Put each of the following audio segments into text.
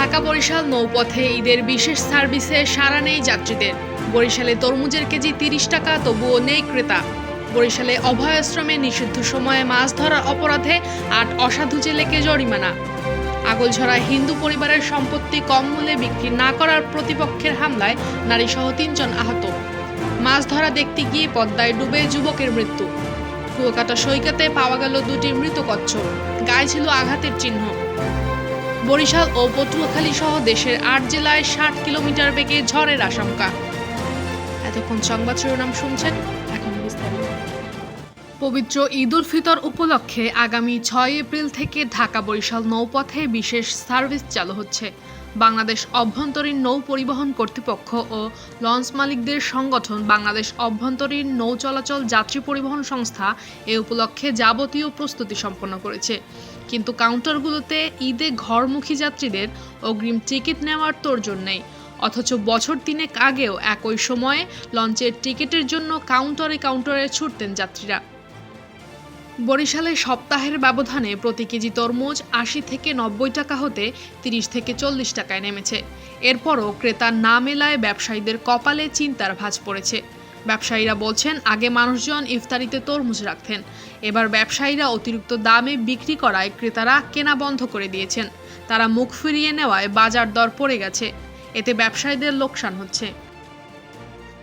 ঢাকা বরিশাল নৌপথে ঈদের বিশেষ সার্ভিসে সারা নেই যাত্রীদের। বরিশালে তরমুজের কেজি তিরিশ টাকা, তবুও নেই ক্রেতা। বরিশালে অভয়াশ্রমে নিষিদ্ধ সময়ে মাছ ধরার অপরাধে আট অসাধু জেলেকে জরিমানা। আগলঝরা হিন্দু পরিবারের সম্পত্তি কম মূল্যে বিক্রি না করার প্রতিপক্ষের হামলায় নারীসহ তিনজন আহত। মাছ ধরা দেখতে গিয়ে পদ্মায় ডুবে যুবকের মৃত্যু। কুয়াকাটা সৈকতে পাওয়া গেল দুটি মৃত কচ্ছপ। গায়ে ছিল আঘাতের চিহ্ন। বরিশাল ও পটুয়াখালী সহ দেশের আট জেলায় ষাট কিলোমিটার বেগে ঝড়ের আশঙ্কা। এতক্ষণ সংবাদ শিরোনাম শুনছেন এখন পবিত্র ঈদ উল ফিতর উপলক্ষে আগামী ছয় এপ্রিল থেকে ঢাকা বরিশাল নৌপথে বিশেষ সার্ভিস চালু হচ্ছে। বাংলাদেশ অভ্যন্তরীণ নৌ পরিবহন কর্তৃপক্ষ ও লঞ্চ মালিকদের সংগঠন বাংলাদেশ অভ্যন্তরীণ নৌ চলাচল যাত্রী পরিবহন সংস্থা এ উপলক্ষে যাবতীয় প্রস্তুতি সম্পন্ন করেছে। কিন্তু কাউন্টারগুলোতে ঈদে ঘরমুখী যাত্রীদের অগ্রিম টিকিট নেওয়ার তোড়জোড় নেই। অথচ বছর তিনেক আগেও একই সময়ে লঞ্চের টিকিটের জন্য কাউন্টারে কাউন্টারে ছুটতেন যাত্রীরা। বরিশালে সপ্তাহের ব্যবধানে প্রতি কেজি তরমুজ আশি থেকে নব্বই টাকা হতে তিরিশ থেকে চল্লিশ টাকায় নেমেছে। এরপরও ক্রেতা না মেলায় ব্যবসায়ীদের কপালে চিন্তার ভাঁজ পড়েছে। ব্যবসায়ীরা বলছেন, আগে মানুষজন ইফতারিতে তরমুজ রাখতেন। এবার ব্যবসায়ীরা অতিরিক্ত দামে বিক্রি করায় ক্রেতারা কেনা বন্ধ করে দিয়েছেন। তারা মুখ ফিরিয়ে নেওয়ায় বাজার দর পড়ে গেছে। এতে ব্যবসায়ীদের লোকসান হচ্ছে।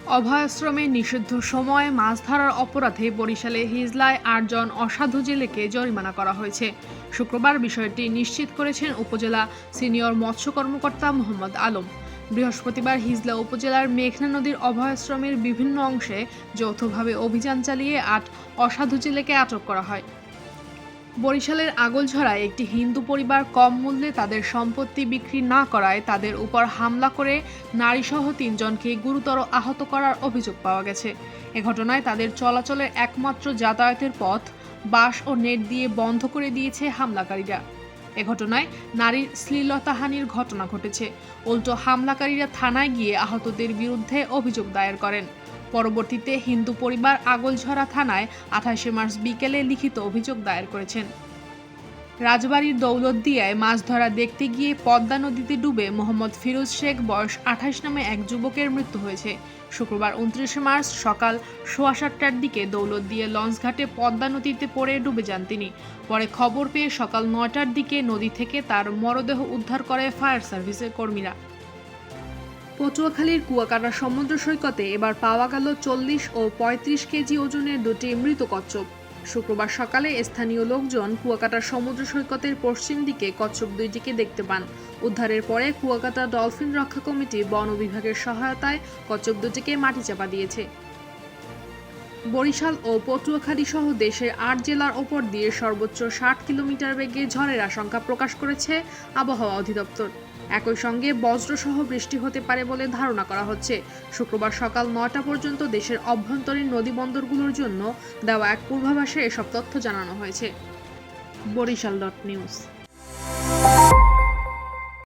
অভয়াশ্রমে নিষিদ্ধ সময়ে মাছ ধরার অপরাধে বরিশালে হিজলায় আটজন অসাধু জেলেকে জরিমানা করা হয়েছে। শুক্রবার বিষয়টি নিশ্চিত করেছেন উপজেলা সিনিয়র মৎস্য কর্মকর্তা মোহাম্মদ আলম। বৃহস্পতিবার হিজলা উপজেলার মেঘনা নদীর অভয়াশ্রমের বিভিন্ন অংশে যৌথভাবে অভিযান চালিয়ে আট অসাধু জেলেকে আটক করা হয়। বরিশালের আগলঝরায় একটি হিন্দু পরিবার কম মূল্যে তাদের সম্পত্তি বিক্রি না করায় তাদের উপর হামলা করে নারীসহ তিনজনকে গুরুতর আহত করার অভিযোগ পাওয়া গেছে। এ ঘটনায় তাদের চলাচলের একমাত্র যাতায়াতের পথ বাঁশ ও নেট দিয়ে বন্ধ করে দিয়েছে হামলাকারীরা। এ ঘটনায় নারীর শ্লীলতাহানির ঘটনা ঘটেছে। উল্টো হামলাকারীরা থানায় গিয়ে আহতদের বিরুদ্ধে অভিযোগ দায়ের করেন। পরবর্তীতে হিন্দু পরিবার আগলঝরা থানায় আঠাশে মার্চ বিকেলে লিখিত অভিযোগ দায়ের করেছেন। রাজবাড়ির দৌলতদিয়ায় মাছ ধরা দেখতে গিয়ে পদ্মা নদীতে ডুবে মোহাম্মদ ফিরোজ শেখ বয়স আঠাশ নামে এক যুবকের মৃত্যু হয়েছে। শুক্রবার উনত্রিশে মার্চ সকাল সোয়া সাতটার দিকে দৌলত দৌলতদিয়া লঞ্চঘাটে পদ্মা নদীতে পড়ে ডুবে যান তিনি। পরে খবর পেয়ে সকাল নয়টার দিকে নদী থেকে তার মরদেহ উদ্ধার করে ফায়ার সার্ভিসের কর্মীরা। পটুয়াখালীর কুয়াকাটা সমুদ্র সৈকতে এবার পাওয়া গেল চল্লিশ ও পঁয়ত্রিশ কেজি ওজনের দুটি মৃত কচ্ছপ। শুক্রবার সকালে স্থানীয় লোকজন কুয়াকাটা সমুদ্র সৈকতের পশ্চিম দিকে কচ্ছপ দুইটিকে দেখতে পান। উদ্ধারের পরে কুয়াকাটা ডলফিন রক্ষা কমিটি বন বিভাগের সহায়তায় কচ্ছপ দুটিকে মাটি চাপা দিয়েছে। বরিশাল ও পটুয়াখালী সহ দেশের আট জেলার ওপর দিয়ে সর্বোচ্চ ষাট কিলোমিটার বেগে ঝড়ের আশঙ্কা প্রকাশ করেছে আবহাওয়া অধিদপ্তর। একই সঙ্গে বজ্রসহ বৃষ্টি হতে পারে বলে ধারণা করা হচ্ছে। শুক্রবার সকাল নয়টা পর্যন্ত দেশের অভ্যন্তরীণ নদীবন্দরগুলোর জন্য দেওয়া এক পূর্বাভাসে এসব তথ্য জানানো হয়েছে। Barishal dot news.